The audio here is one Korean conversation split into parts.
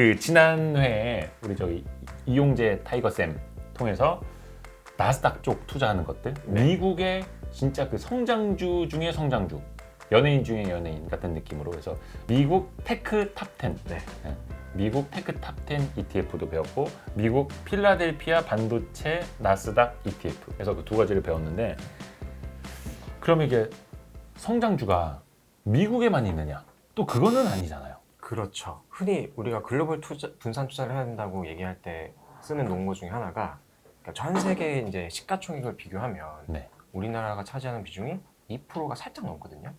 그 지난 회에 우리 저기 이용재 타이거 쌤 통해서 나스닥 쪽 투자하는 것들 네. 미국의 진짜 그 성장주 중에 성장주 연예인 중에 연예인 같은 느낌으로 해서 미국 테크 탑10 네. 예. 미국 테크 탑10 ETF도 배웠고 미국 필라델피아 반도체 나스닥 ETF 그래서 그 두 가지를 배웠는데 그럼 이게 성장주가 미국에만 있느냐 또 그거는 아니잖아요 그렇죠. 흔히 우리가 글로벌 투자, 분산 투자를 해야 된다고 얘기할 때 쓰는 논거 중에 하나가 그러니까 전 세계 이제 시가총액을 비교하면 네. 우리나라가 차지하는 비중이 2%가 살짝 넘거든요.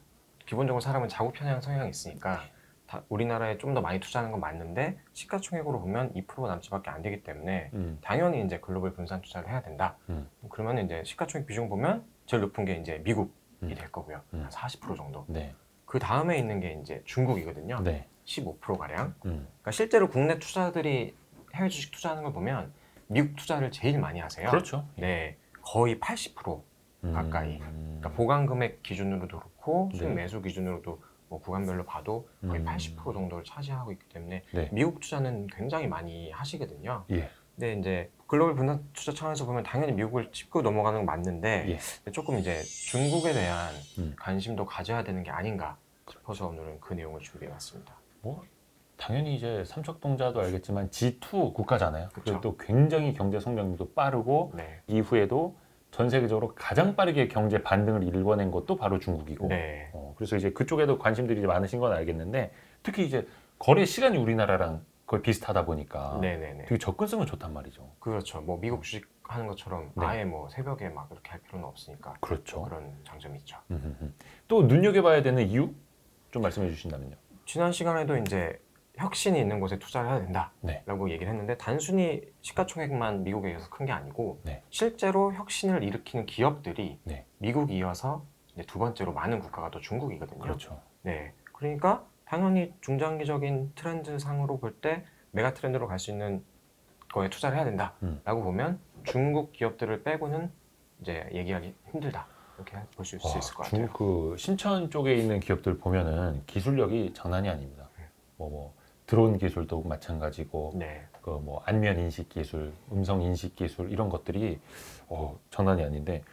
기본적으로 사람은 자국 편향 성향이 있으니까 다 우리나라에 좀 더 많이 투자하는 건 맞는데 시가총액으로 보면 2% 남짓밖에 안 되기 때문에 음. 당연히 이제 글로벌 분산 투자를 해야 된다. 음. 그러면 이제 시가총액 비중 보면 제일 높은 게 이제 미국이 음. 될 거고요. 음. 한40% 정도. 네. 그 다음에 있는 게 이제 중국이거든요. 네. 15% 가량. 음. 그러니까 실제로 국내 투자들이 해외 주식 투자하는 걸 보면 미국 투자를 제일 많이 하세요. 그렇죠. 네, 거의 80% 음. 가까이. 그러니까 보관 금액 기준으로도 그렇고 수익 네. 매수 기준으로도 뭐 구간별로 봐도 거의 음. 80% 정도를 차지하고 있기 때문에 네. 미국 투자는 굉장히 많이 하시거든요. 예. 근데 이제 글로벌 분산 투자 차원에서 보면 당연히 미국을 짚고 넘어가는 건 맞는데 예. 조금 이제 중국에 대한 음. 관심도 가져야 되는 게 아닌가 싶어서 오늘은 그 내용을 준비해봤습니다. 뭐 당연히 이제 삼척동자도 알겠지만 G2 국가잖아요. 그쵸. 그리고 또 굉장히 경제 성장률도 빠르고 네. 이후에도 전 세계적으로 가장 빠르게 경제 반등을 일궈낸 것도 바로 중국이고. 네. 어, 그래서 이제 그쪽에도 관심들이 이제 많으신 건 알겠는데 특히 이제 거래 시간이 우리나라랑 거의 비슷하다 보니까 네네네. 되게 접근성은 좋단 말이죠. 그렇죠. 뭐 미국 주식 하는 것처럼 네. 아예 뭐 새벽에 막 이렇게 할 필요는 없으니까 그렇죠. 그런 장점이 있죠. 음흠흠. 또 눈여겨봐야 되는 이유 좀 말씀해 주신다면요. 지난 시간에도 이제 혁신이 있는 곳에 투자를 해야 된다라고 네. 얘기를 했는데 단순히 시가총액만 미국에 의해서 큰 게 아니고 네. 실제로 혁신을 일으키는 기업들이 네. 미국 이어서 두 번째로 많은 국가가 또 중국이거든요. 그렇죠. 네. 그러니까 당연히 중장기적인 트렌드 상으로 볼 때 메가 트렌드로 갈 수 있는 거에 투자를 해야 된다라고 음. 보면 중국 기업들을 빼고는 이제 얘기하기 힘들다 볼수 와, 있을 것 같아요. 중국 그 신천 쪽에 있는 기업들 보면은 기술력이 장난이 아닙니다. 네. 뭐, 뭐 드론 기술도 마찬가지고 네, 그 뭐 안면 인식 기술, 음성 인식 기술 이런 것들이 어, 장난이 아닌데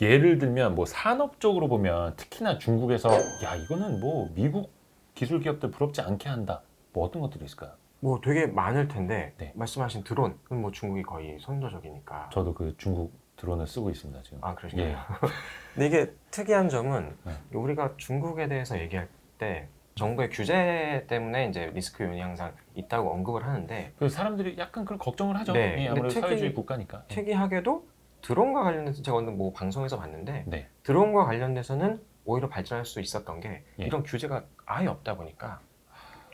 예를 들면 뭐 산업적으로 보면 특히나 중국에서 야 이거는 뭐 미국 기술 기업들 부럽지 않게 한다. 뭐 어떤 것들이 있을까요? 뭐 되게 많을 텐데 네. 말씀하신 드론은 뭐 중국이 거의 선도적이니까. 저도 그 중국 드론을 쓰고 있습니다 지금. 아 그러시군요. 예. 근데 이게 특이한 점은 네. 우리가 중국에 대해서 얘기할 때 정부의 규제 때문에 이제 리스크 요인이 항상 있다고 언급을 하는데 그 사람들이 약간 그런 걱정을 하죠. 네, 예, 아무래도 특히- 사회주의 국가니까. 예. 특이하게도 드론과 관련해서 제가 오늘 뭐 방송에서 봤는데 네. 드론과 관련돼서는 오히려 발전할 수 있었던 게 예. 이런 규제가 아예 없다 보니까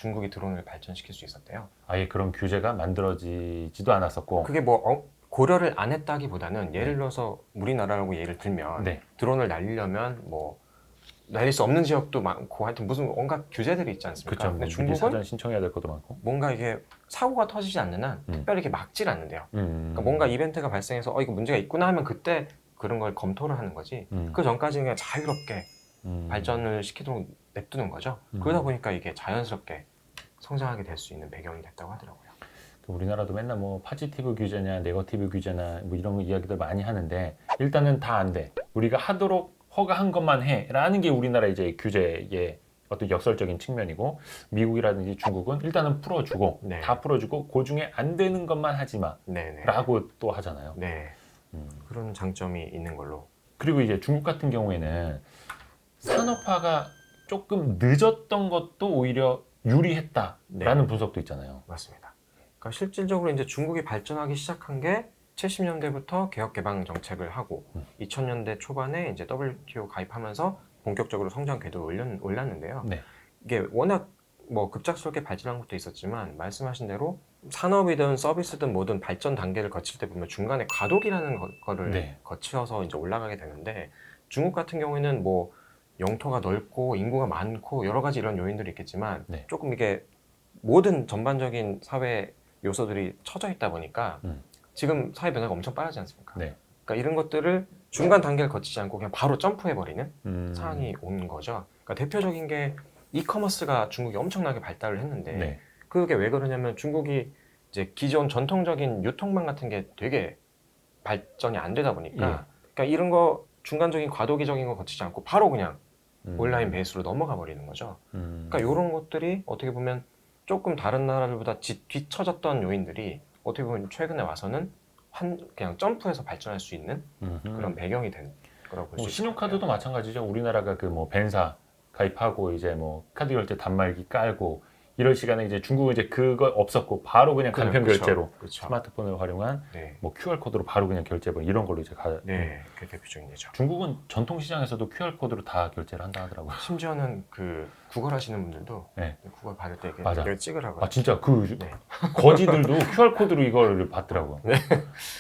중국이 드론을 발전시킬 수 있었대요. 아예 그런 규제가 만들어지지도 않았었고. 그게 뭐 어- 고려를 안 했다기보다는 예를 들어서 우리나라라고 예를 들면 네. 드론을 날리려면 뭐 날릴 수 없는 지역도 많고 하여튼 무슨 온갖 규제들이 있지 않습니까? 그렇죠. 근데 중국은 사전 신청해야 될 것도 많고. 뭔가 이게 사고가 터지지 않는 한 음. 특별히 이렇게 막질 않는데요. 음. 그러니까 뭔가 이벤트가 발생해서 어 이거 문제가 있구나 하면 그때 그런 걸 검토를 하는 거지. 음. 그 전까지는 그냥 자유롭게 음. 발전을 시키도록 냅두는 거죠. 음. 그러다 보니까 이게 자연스럽게 성장하게 될 수 있는 배경이 됐다고 하더라고요. 우리나라도 맨날 뭐 파지티브 규제냐 네거티브 규제나 뭐 이런 이야기들 많이 하는데 일단은 다 안 돼. 우리가 하도록 허가한 것만 해라는 게 우리나라 이제 규제의 어떤 역설적인 측면이고 미국이라든지 중국은 일단은 풀어주고 네. 다 풀어주고 그 중에 안 되는 것만 하지. 마라고 또 하잖아요. 네. 음. 그런 장점이 있는 걸로. 그리고 이제 중국 같은 경우에는 산업화가 조금 늦었던 것도 오히려 유리했다라는 네. 분석도 있잖아요. 맞습니다. 그러니까 실질적으로 이제 중국이 발전하기 시작한 게 70년대부터 개혁 개방 정책을 하고 음. 2000년대 초반에 이제 WTO 가입하면서 본격적으로 성장 궤도를 올렸, 올랐는데요. 네. 이게 워낙 뭐 급작스럽게 발전한 것도 있었지만 말씀하신 대로 산업이든 서비스든 뭐든 발전 단계를 거칠 때 보면 중간에 과도기라는 거, 거를 네. 거쳐서 이제 올라가게 되는데 중국 같은 경우에는 뭐 영토가 넓고 인구가 많고 여러 가지 이런 요인들이 있겠지만 네. 조금 이게 모든 전반적인 사회 요소들이 처져 있다 보니까 음. 지금 사회 변화가 엄청 빠르지 않습니까? 네. 그러니까 이런 것들을 중간 단계를 거치지 않고 그냥 바로 점프해 버리는 음. 상황이 온 거죠. 그러니까 대표적인 게 이커머스가 중국이 엄청나게 발달을 했는데 네. 그게 왜 그러냐면 중국이 이제 기존 전통적인 유통망 같은 게 되게 발전이 안 되다 보니까 예. 그러니까 이런 거 중간적인 과도기적인 거 거치지 않고 바로 그냥 음. 온라인 베이스로 넘어가 버리는 거죠. 음. 그러니까 이런 것들이 어떻게 보면 조금 다른 나라들보다 뒤- 뒤처졌던 요인들이 어떻게 보면 최근에 와서는 한 그냥 점프해서 발전할 수 있는 음흠. 그런 배경이 된 거라고 볼 수 뭐 있어요. 신용카드도 마찬가지죠. 우리나라가 그 뭐 벤사 가입하고 이제 뭐 카드 결제 단말기 깔고 이럴 시간에 이제 중국은 이제 그거 없었고 바로 그냥 간편 결제로 그렇죠. 스마트폰을 활용한 네, 뭐 QR 코드로 바로 그냥 결제해버 이런 걸로 이제 가. 네, 그게 대표적인 예죠. 중국은 전통 시장에서도 QR 코드로 다 결제를 한다 하더라고요. 심지어는 그 구걸 하시는 분들도 네. 구걸 받을 때 맞아. 이걸 찍으라고. 아 진짜 그 네. 거지들도 QR 코드로 이걸 받더라고. 네.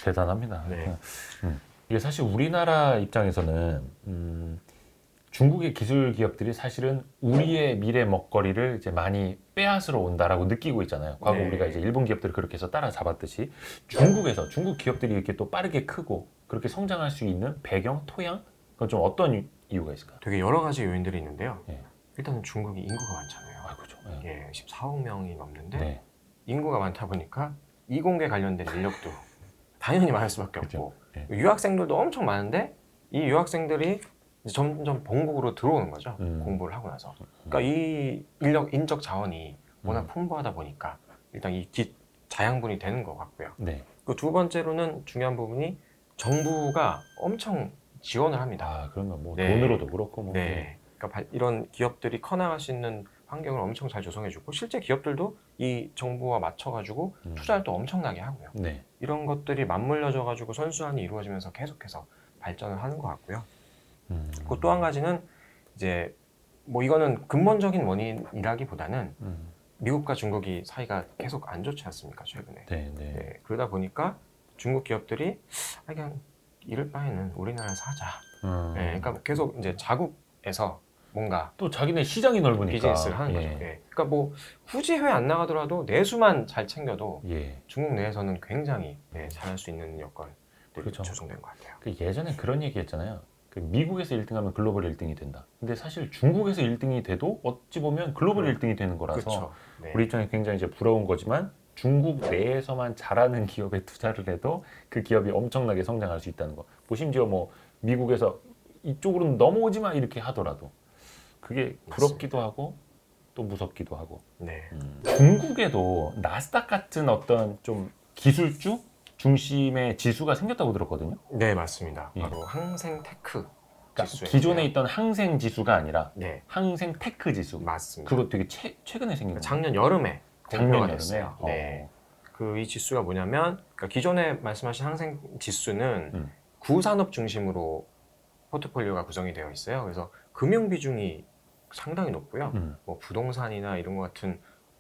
대단합니다. 네. 음. 이게 사실 우리나라 입장에서는 음, 중국의 기술 기업들이 사실은 우리의 미래 먹거리를 이제 많이 빼앗으러 온다라고 느끼고 있잖아요. 과거 네. 우리가 이제 일본 기업들을 그렇게 해서 따라잡았듯이 중국에서 중국 기업들이 이렇게 또 빠르게 크고 그렇게 성장할 수 있는 배경, 토양 그건 좀 어떤 이- 이유가 있을까요? 되게 여러 가지 요인들이 있는데요. 예. 일단은 중국이 인구가 많잖아요. 아 그죠. 예. 예, 14억 명이 넘는데 네. 인구가 많다 보니까 이공계 관련된 인력도 당연히 많을 수밖에 그렇죠. 없고 예. 유학생들도 엄청 많은데 이 유학생들이 점점 본국으로 들어오는 거죠. 음. 공부를 하고 나서. 그러니까 이 인력 인적 자원이 워낙 음. 풍부하다 보니까 일단 이 기, 자양분이 되는 것 같고요. 네. 그 두 번째로는 중요한 부분이 정부가 엄청 지원을 합니다. 아 그러면 뭐 네. 돈으로도 그렇고 뭐. 네. 그러니까 발- 이런 기업들이 커나갈 수 있는 환경을 엄청 잘 조성해주고 실제 기업들도 이 정부와 맞춰가지고 음. 투자를 또 엄청나게 하고요. 네. 이런 것들이 맞물려져가지고 선순환이 이루어지면서 계속해서 발전을 하는 것 같고요. 음. 그리고 또 한 가지는 이제 뭐 이거는 근본적인 원인이라기보다는 음. 미국과 중국이 사이가 계속 안 좋지 않습니까 최근에. 네, 네. 네, 그러다 보니까 중국 기업들이 아, 그냥 이럴 바에는 우리나라에서 하자. 음. 네, 그러니까 계속 이제 자국에서 뭔가 또 자기네 시장이 넓으니까 비즈니스를 하는 거죠. 예. 예. 그러니까 뭐 굳이 해외 안 나가더라도 내수만 잘 챙겨도 예. 중국 내에서는 굉장히 네, 잘할 수 있는 여건들이 그렇죠. 조성된 것 같아요. 그 예전에 그런 얘기 했잖아요. 그 미국에서 1등하면 글로벌 1등이 된다. 근데 사실 중국에서 1등이 돼도 어찌 보면 글로벌 음. 1등이 되는 거라서. 네. 우리 입장에 굉장히 이제 부러운 거지만 중국 내에서만 잘하는 기업에 투자를 해도 그 기업이 엄청나게 성장할 수 있다는 거. 뭐 심지어 뭐 미국에서 이쪽으로 넘어오지 마 이렇게 하더라도 그게 부럽기도 하고 또 무섭기도 하고. 네. 음. 중국에도 나스닥 같은 어떤 좀 기술주 중심의 지수가 생겼다고 들었거든요. 네, 맞습니다. 예. 바로 항생 테크 그러니까. 기존에 있던 항생 지수가 아니라 네, 항생 테크 지수. 맞습니다. 그거 되게 최, 최근에 생긴 거. 작년 여름에 작년 공표가 여름에. 됐어요. 어. 네. 그 이 지수가 뭐냐면 그러니까 기존에 말씀하신 항생 지수는 음. 구산업 중심으로 포트폴리오가 구성이 되어 있어요. 그래서 금융 비중이 상당히 높고요. 음. 뭐 부동산이나 이런 것 같은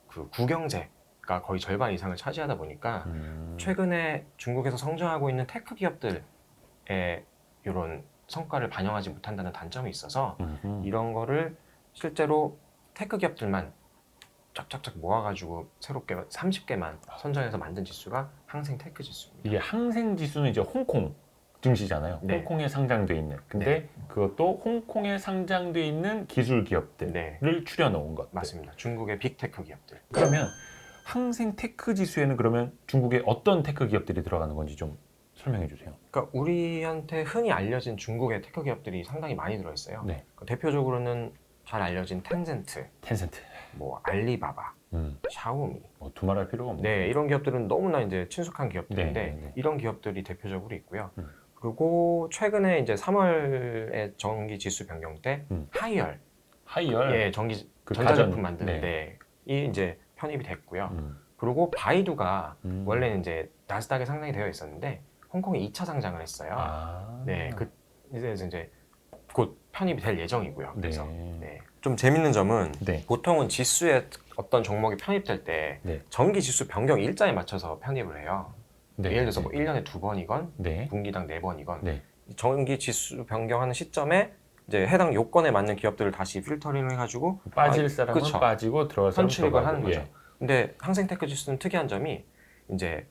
그 구경제 가 거의 절반 이상을 차지하다 보니까 음. 최근에 중국에서 성장하고 있는 테크 기업들의 이런 성과를 반영하지 못한다는 단점이 있어서 음흠. 이런 거를 실제로 테크 기업들만 쫙쫙쫙 모아가지고 새롭게 30개만 선정해서 만든 지수가 항생 테크 지수입니다. 이게 항생 지수는 이제 홍콩 증시잖아요. 네. 홍콩에 상장돼 있는. 근데 그것도 홍콩에 상장돼 있는 기술 기업들을 네, 추려 놓은 것. 맞습니다. 중국의 빅테크 기업들. 그러면 항생 테크 지수에는 그러면 중국의 어떤 테크 기업들이 들어가는 건지 좀 설명해 주세요. 그러니까 우리한테 흔히 알려진 중국의 테크 기업들이 상당히 많이 들어있어요. 네. 그 대표적으로는 잘 알려진 텐센트, 텐센트. 뭐 알리바바, 음. 샤오미, 뭐 두말할 필요가 없네. 네 이런 기업들은 너무나 이제 친숙한 기업들인데 네, 네, 네. 이런 기업들이 대표적으로 있고요. 음. 그리고 최근에 이제 3월에 전기 지수 변경 때 음. 하이얼, 하이얼. 예 전기 그 전자제품 가전. 만드는데 이 이제 편입이 됐고요. 음. 그리고 바이두가 음. 원래는 이제 나스닥에 상장이 되어 있었는데 홍콩에 2차 상장을 했어요. 아. 네, 그 이제 이제 곧 편입이 될 예정이고요. 네. 그래서 네. 좀 재밌는 점은 네. 보통은 지수에 어떤 종목이 편입될 때 네. 정기 지수 변경 일자에 맞춰서 편입을 해요. 네. 예를 들어서 네. 뭐 1년에 두 번이건 네. 분기당 네 번이건 네. 정기 지수 변경하는 시점에 이제 해당 요건에 맞는 기업들을 다시 필터링을 해가지고 빠질 아, 사람은 그쵸. 빠지고 들어갈 사람은 선출입을 들어가고. 하는 거죠. 예. 근데 항생테크 지수는 특이한 점이 이제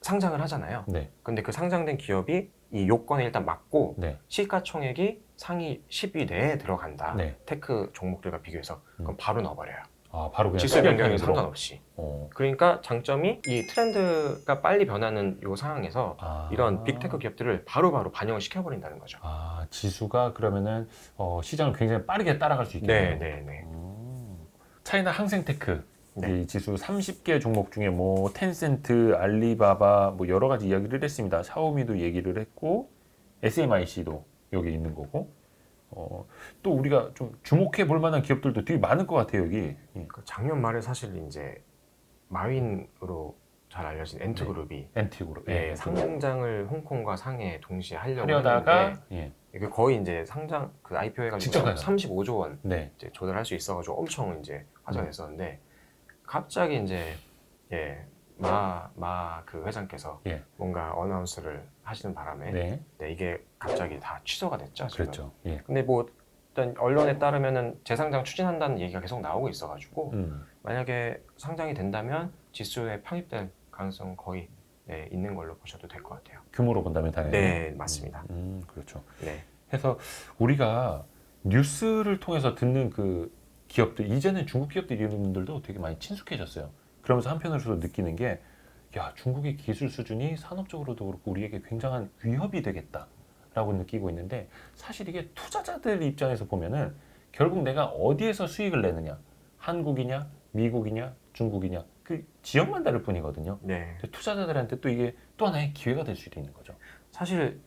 상장을 하잖아요. 네. 근데 그 상장된 기업이 이 요건에 일단 맞고 네. 시가총액이 상위 10위 내에 들어간다. 네. 테크 종목들과 비교해서 그럼 음. 바로 넣어버려요. 아 바로 그냥 지수 변경에? 상관없이. 어. 그러니까 장점이 이 트렌드가 빨리 변하는 이 상황에서 아. 이런 빅테크 기업들을 바로바로 반영을 시켜버린다는 거죠. 아 지수가 그러면은 어, 시장을 굉장히 빠르게 따라갈 수 있겠네요. 네, 네, 네. 음. 차이나 항생테크 네. 이 지수 30개 종목 중에 뭐 텐센트, 알리바바 뭐 여러 가지 이야기를 했습니다. 샤오미도 얘기를 했고 SMIC도 여기 있는 거고 어, 또 우리가 좀 주목해 볼 만한 기업들도 되게 많을 것 같아요 여기. 예. 그 작년 말에 사실 이제 마윈으로 잘 알려진 엔트그룹이 엔티그룹. 예, 예, 상장을 홍콩과 상해에 동시에 하려고 하려다가 했는데 예. 이게 거의 이제 상장 그 IPO 해가지고 직접 가요. 35조 원 네. 이제 조달할 수 있어가지고 엄청 이제 화제가 음. 됐었는데 갑자기 이제 예 마 마 그 회장께서 예. 뭔가 어나운스를 하시는 바람에 네. 네, 이게 갑자기 다 취소가 됐죠. 지금. 그렇죠. 예. 근데 뭐 일단 언론에 따르면은 재상장 추진한다는 얘기가 계속 나오고 있어가지고 음. 만약에 상장이 된다면 지수에 편입될 가능성 거의 네, 있는 걸로 보셔도 될 것 같아요. 규모로 본다면 당연히. 네, 맞습니다. 음, 그렇죠. 네, 해서 우리가 뉴스를 통해서 듣는 그 기업들 이제는 중국 기업들 이런 분들도 되게 많이 친숙해졌어요. 그러면서 한편으로서 느끼는 게 야, 중국의 기술 수준이 산업적으로도 그렇고 우리에게 굉장한 위협이 되겠다라고 느끼고 있는데 사실 이게 투자자들 입장에서 보면은 결국 내가 어디에서 수익을 내느냐 한국이냐 미국이냐 중국이냐 그 지역만 다를 뿐이거든요. 네. 투자자들한테 또 이게 또 하나의 기회가 될 수도 있는 거죠. 사실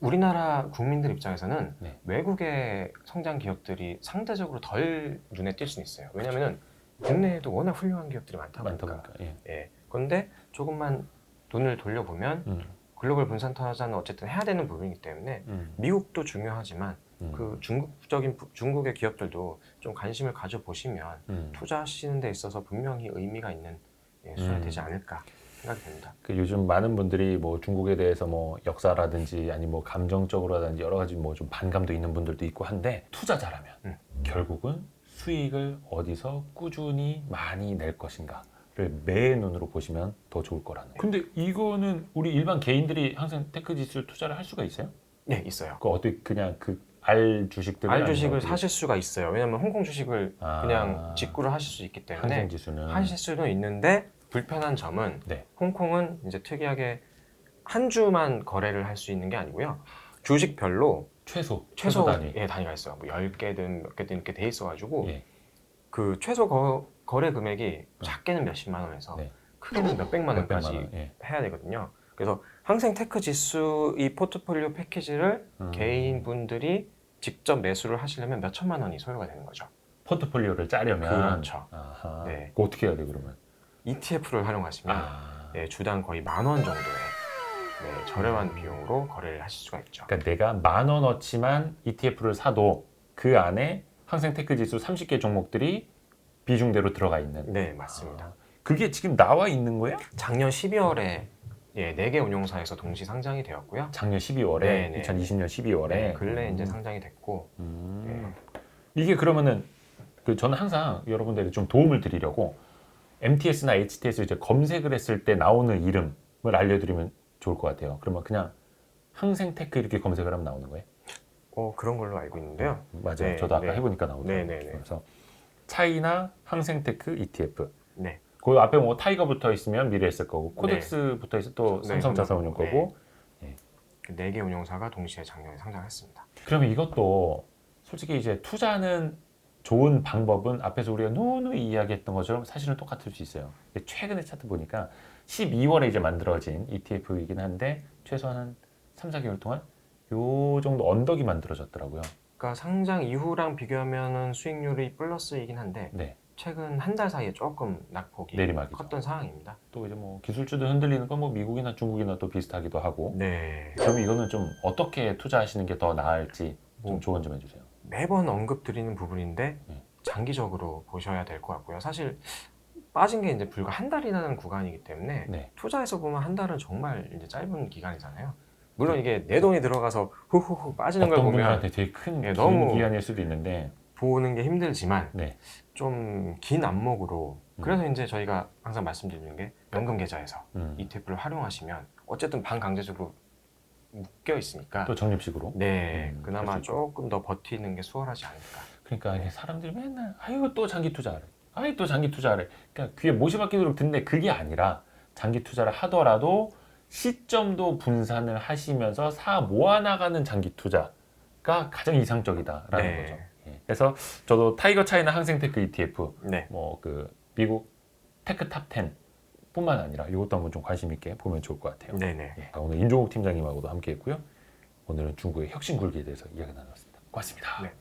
우리나라 국민들 입장에서는 네. 외국의 성장 기업들이 상대적으로 덜 눈에 띌 수는 있어요. 왜냐하면은 국내에도 워낙 훌륭한 기업들이 많다 많다 보니까. 보니까. 예. 예. 그런데 조금만 돈을 돌려보면 음, 글로벌 분산 투자는 어쨌든 해야 되는 부분이기 때문에 음, 미국도 중요하지만 음, 그 중국적인 부- 중국의 기업들도 좀 관심을 가져 보시면 음. 투자하시는 데 있어서 분명히 의미가 있는 예, 수준이 음. 되지 않을까 생각이 됩니다. 그 요즘 많은 분들이 뭐 중국에 대해서 뭐 역사라든지 아니 뭐 감정적으로라든지 여러 가지 뭐 좀 반감도 있는 분들도 있고 한데 투자자라면 음. 결국은 수익을 어디서 꾸준히 많이 낼 것인가를 매 눈으로 보시면 더 좋을 거라는. 근데 이거는 우리 일반 개인들이 항상 테크 지수 투자를 할 수가 있어요? 네, 있어요. 그 어떻게 그냥 그 알 주식들 알 주식을 사실 수가 있어요. 왜냐하면 홍콩 주식을 아. 그냥 직구를 하실 수 있기 때문에 지수는 하실 수는 있는데 불편한 점은 네. 홍콩은 이제 특이하게 한 주만 거래를 할 수 있는 게 아니고요. 주식별로 최소 최소 단위. 예, 단위가 있어요. 뭐 10개든 몇 개든 이렇게 돼 있어 가지고 예. 그 최소 거, 거래 금액이 작게는 몇십만 원에서 네. 크게는 몇백만 몇백만 원까지 원. 예. 해야 되거든요. 그래서 항생 테크 지수 이 포트폴리오 패키지를 음. 개인분들이 직접 매수를 하시려면 몇 천만 원이 소요가 되는 거죠. 포트폴리오를 짜려면 그렇죠. 아하. 네. 그거 어떻게 해야 돼 그러면? ETF를 활용하시면 아. 네, 주당 거의 만 원 정도의 네, 저렴한 비용으로 거래를 하실 수가 있죠. 그러니까 내가 만 원어치만 ETF를 사도 그 안에 항생 테크 지수 30개 종목들이 비중대로 들어가 있는. 네, 맞습니다. 아, 그게 지금 나와 있는 거예요? 작년 12월에 예, 4개 운용사에서 동시 상장이 되었고요. 작년 12월에, 네, 네. 2020년 12월에. 네, 근래 이제 상장이 됐고 음. 이게 그러면은 그 저는 항상 여러분들에게 좀 도움을 드리려고 MTS나 HTS 이제 검색을 했을 때 나오는 이름을 알려드리면 좋을 것 같아요. 그러면 그냥 항생테크 이렇게 검색을 하면 나오는 거예요? 어, 그런 걸로 알고 있는데요. 맞아요. 네, 저도 아까 네. 해보니까 나오더라고요. 네, 네, 네. 그래서 차이나 항생테크 ETF. 네. 그 앞에 뭐 타이거 붙어 있으면 미래에셋 거고 코덱스 붙어 있으면 또 네, 삼성자산운용 네. 거고. 그 4개 운용사가 동시에 작년에 상장했습니다. 그러면 이것도 솔직히 이제 투자는 좋은 방법은 앞에서 우리가 누누이 이야기했던 것처럼 사실은 똑같을 수 있어요. 최근에 차트 보니까 12월에 이제 만들어진 ETF이긴 한데 최소한 한 3, 4개월 동안 요 정도 언덕이 만들어졌더라고요. 그러니까 상장 이후랑 비교하면은 수익률이 플러스이긴 한데 네. 최근 한 달 사이에 조금 낙폭이 내리막이죠. 컸던 상황입니다. 또 이제 뭐 기술주도 흔들리는 건 뭐 미국이나 중국이나 또 비슷하기도 하고. 네. 그러면 이거는 좀 어떻게 투자하시는 게 더 나을지 좀 뭐, 조언 좀 해주세요. 매번 언급드리는 부분인데 네. 장기적으로 보셔야 될 것 같고요. 사실 빠진 게 이제 불과 한 달이라는 구간이기 때문에 네. 투자해서 보면 한 달은 정말 이제 짧은 기간이잖아요. 물론 이게 내 돈이 들어가서 후후후 빠지는 걸 어떤 보면 분들한테 되게 큰 예, 긴 너무- 기간일 수도 있는데 보는 게 힘들지만 네. 좀 긴 안목으로 음. 그래서 이제 저희가 항상 말씀드리는 게 연금 계좌에서 음. ETF를 활용하시면 어쨌든 반강제적으로 묶여 있으니까 또 적립식으로. 네 음, 그나마. 조금 더 버티는 게 수월하지 않을까 그러니까 이게 사람들이 맨날 아유 또 장기 투자를 아이 또 장기 투자를 그러니까 귀에 못이 박히도록 듣는데 그게 아니라 장기 투자를 하더라도 시점도 분산을 하시면서 사 모아 나가는 장기 투자가 가장 이상적이다라는 네. 거죠. 예. 그래서 저도 타이거 차이나 항생테크 ETF 네. 뭐 그 미국 테크 탑 10 뿐만 아니라 이것도 한번 좀 관심 있게 보면 좋을 것 같아요. 네네. 예. 오늘 임종욱 팀장님하고도 함께했고요. 오늘은 중국의 혁신 굴기에 대해서 이야기 나눴습니다. 고맙습니다. 네.